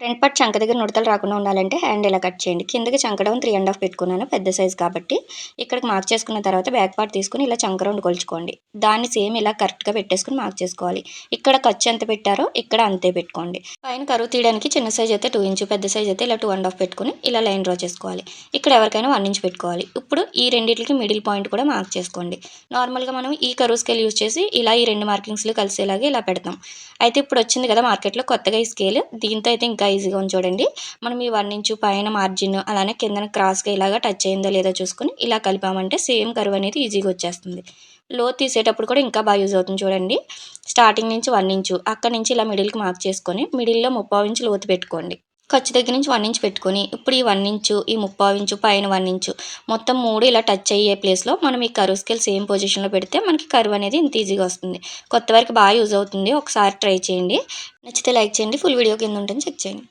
Front part చంక దగ్గర నుడతలు రాకుండా ఉండాలంటే హ్యాండ్ ఇలా కట్ చేయండి. కిందకి చంకడం త్రీ అండ్ హాఫ్ పెట్టుకున్నాను పెద్ద సైజ్ కాబట్టి. ఇక్కడికి మార్క్ చేసుకున్న తర్వాత బ్యాక్ పార్ట్ తీసుకుని ఇలా చంక రౌండ్ కొలుచుకోండి. దాన్ని సేమ్ ఇలా కరెక్ట్గా పెట్టేసుకుని మార్క్ చేసుకోవాలి. ఇక్కడ ఖర్చు ఎంత పెట్టారో ఇక్కడ అంతే పెట్టుకోండి. పైన కరువు తీయడానికి చిన్న సైజ్ అయితే టూ ఇంచు పెద్ద సైజ్ అయితే ఇలా టూ అండ్ హాఫ్ పెట్టుకుని ఇలా లైన్ డ్రా చేసుకోవాలి. ఇక్కడ ఎవరికైనా వన్ ఇంచ్ పెట్టుకోవాలి. ఇప్పుడు ఈ రెండింటికి మిడిల్ పాయింట్ కూడా మార్క్ చేసుకోండి. నార్మల్గా మనం ఈ కరువు స్కేల్ యూజ్ చేసి ఇలా ఈ రెండు మార్కింగ్స్లు కలిసేలాగా ఇలా పెడతాం. అయితే ఇప్పుడు వచ్చింది కదా మార్కెట్లో కొత్తగా ఈ స్కేల్ దీంతో అయితే ఇంకా ఇంకా ఈజీగా ఉంది చూడండి. మనం ఈ వన్ ఇంచు పైన మార్జిన్ అలానే కిందన క్రాస్గా ఇలాగా టచ్ అయిందో లేదో చూసుకొని ఇలా కలిపామంటే సేమ్ కరువు అనేది ఈజీగా వచ్చేస్తుంది. లో తీసేటప్పుడు కూడా ఇంకా బాగా యూజ్ అవుతుంది చూడండి. స్టార్టింగ్ నుంచి వన్ ఇంచు అక్కడ నుంచి ఇలా మిడిల్కి మార్క్ చేసుకొని మిడిల్లో ముప్పావు ఇంచు లోతు పెట్టుకోండి. ఖర్చు దగ్గర నుంచి వన్ ఇంచ్ పెట్టుకొని ఇప్పుడు ఈ వన్ ఇంచు ఈ ముప్పావు ఇంచు పైన వన్ ఇంచు మొత్తం మూడు ఇలా టచ్ అయ్యే ప్లేస్లో మనం ఈ కరువు స్కేల్ సేమ్ పొజిషన్లో పెడితే మనకి కరువు అనేది ఇంత ఈజీగా వస్తుంది. కొత్త వరకు బాగా యూజ్ అవుతుంది. ఒకసారి ట్రై చేయండి. నచ్చితే లైక్ చేయండి. ఫుల్ వీడియో కింద ఉంటుంది. చెక్ చేయండి.